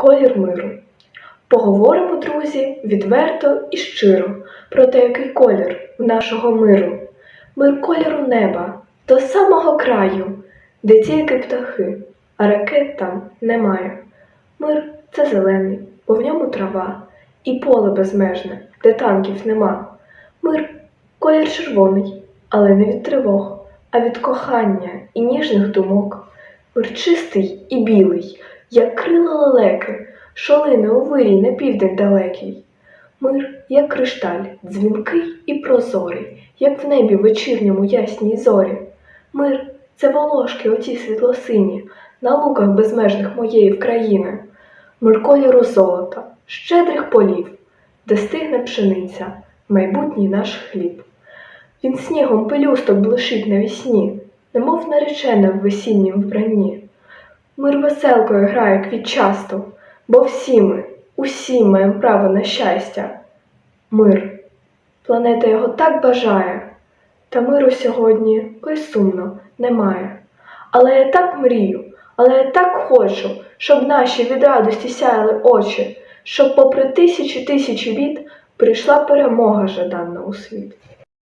колір миру. Поговоримо, друзі, відверто і щиро про те, який колір в нашого миру. Мир кольору неба до самого краю, де тільки птахи, а ракет там немає. Мир це зелений, бо в ньому трава, і поле безмежне, де танків нема. Мир колір червоний, але не від тривог, а від кохання і ніжних думок. Мир чистий і білий, як крила лелеки, що лине у вирій на південь далекий. Мир, як кришталь, дзвінкий і прозорий, як в небі вечірньому ясній зорі. Мир це волошки оті світлосині, на луках безмежних моєї вкраїни. Мир кольору золота, щедрих полів, де стигне пшениця, майбутній наш хліб. Він снігом пелюсток блишить навісні, немов наречена в весіннім вбранні. Мир веселкою грає квітчасто, бо всі ми, усі маємо право на щастя. Мир. Планета його так бажає, та миру сьогодні, ой сумно, немає. Але я так мрію, але я так хочу, щоб наші від радості сяяли очі, щоб попри тисячі тисячі бід прийшла перемога жадана у світ.